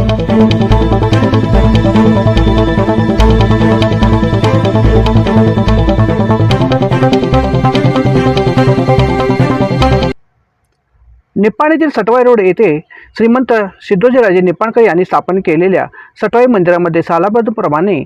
Thank you. निप्पाणीतील Satwai road येथे श्रीमंत सिद्धोजीराजे निप्पाणकर यांनी स्थापन केलेल्या सटवाई मंदिरामध्ये सालाबद्धप्रमाणे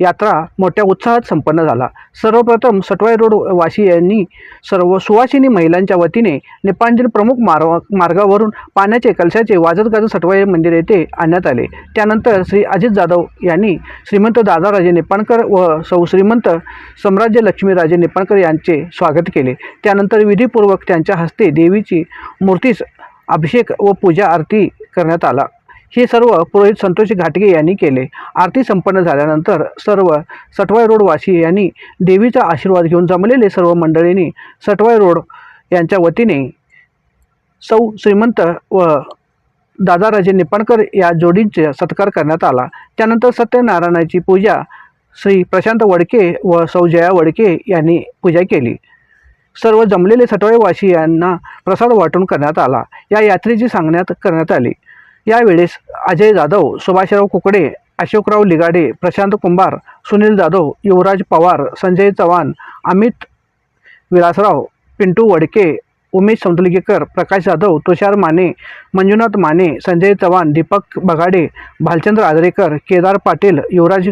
यात्रा मोठ्या उत्साहात संपन्न झाला. सर्वप्रथम सटवाई रोड वासी यांनी सर्व सुवासिनी महिलांच्या वतीने निप्पाणतील प्रमुख मार्ग मार्गावरून पाण्याचे कलशाचे वाजत गाजत सटवाई मंदिर येथे आणण्यात आले. त्यानंतर श्री अजित जाधव यांनी श्रीमंत दादाराजे निप्पाणकर व सौ श्रीमंत सम्राज्य लक्ष्मीराजे निप्पाणकर यांचे स्वागत केले. त्यानंतर विधीपूर्वक त्यांच्या हस्ते देवीची मूर्तीस अभिषेक व पूजा आरती करण्यात आला. हे सर्व पुरोहित संतोष घाटगे यांनी केले. आरती संपन्न झाल्यानंतर सर्व सटवाई रोडवासी यांनी देवीचा आशीर्वाद घेऊन जमलेले सर्व मंडळींनी सटवाई रोड यांच्या वतीने सौ श्रीमंत व दादाराजे निपाणकर या जोडींचे सत्कार करण्यात आला. त्यानंतर सत्यनारायणाची पूजा श्री प्रशांत वडके व सौ जया वडके यांनी पूजा केली. सर्व जमलेले सटवाईवासी यांना प्रसाद वाटून करण्यात आला. या यात्रेची सांगण्यात करण्यात आली. यावेळेस अजय जाधव सुभाषराव कुकडे अशोकराव लिगाडे प्रशांत कुंभार सुनील जाधव युवराज पवार संजय चव्हाण अमित विलासराव पिंटू वडके उमेश सौंदलगेकर प्रकाश जाधव तुषार माने मंजुनाथ माने संजय चव्हाण दीपक बगाडे भालचंद्र आजरेकर केदार पाटील युवराज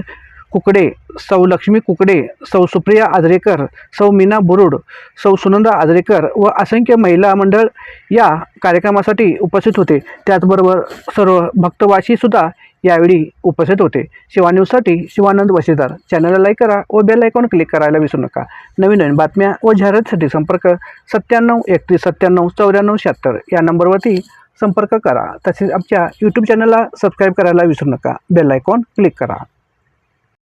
कुकडे सौ लक्ष्मी कुकडे सौ सुप्रिया आजरेकर सौ मीना बुरुड सौ सुनंदा आजरेकर व असंख्य महिला मंडळ या कार्यक्रमासाठी उपस्थित होते. त्याचबरोबर सर्व भक्तवाशीसुद्धा यावेळी उपस्थित होते. शिवा न्यूजसाठी शिवानंद वशीदार. चॅनलला लाईक करा व बेल आयकॉन क्लिक करायला विसरू नका. नवीन नवीन बातम्या व जाहिरातीसाठी संपर्क सत्त्याण्णव एकतीस सत्त्याण्णव चौऱ्याण्णव शहात्तर या नंबरवरती संपर्क करा. तसेच आमच्या यूट्यूब चॅनलला सबस्क्राईब करायला विसरू नका. बेल आयकॉन क्लिक करा.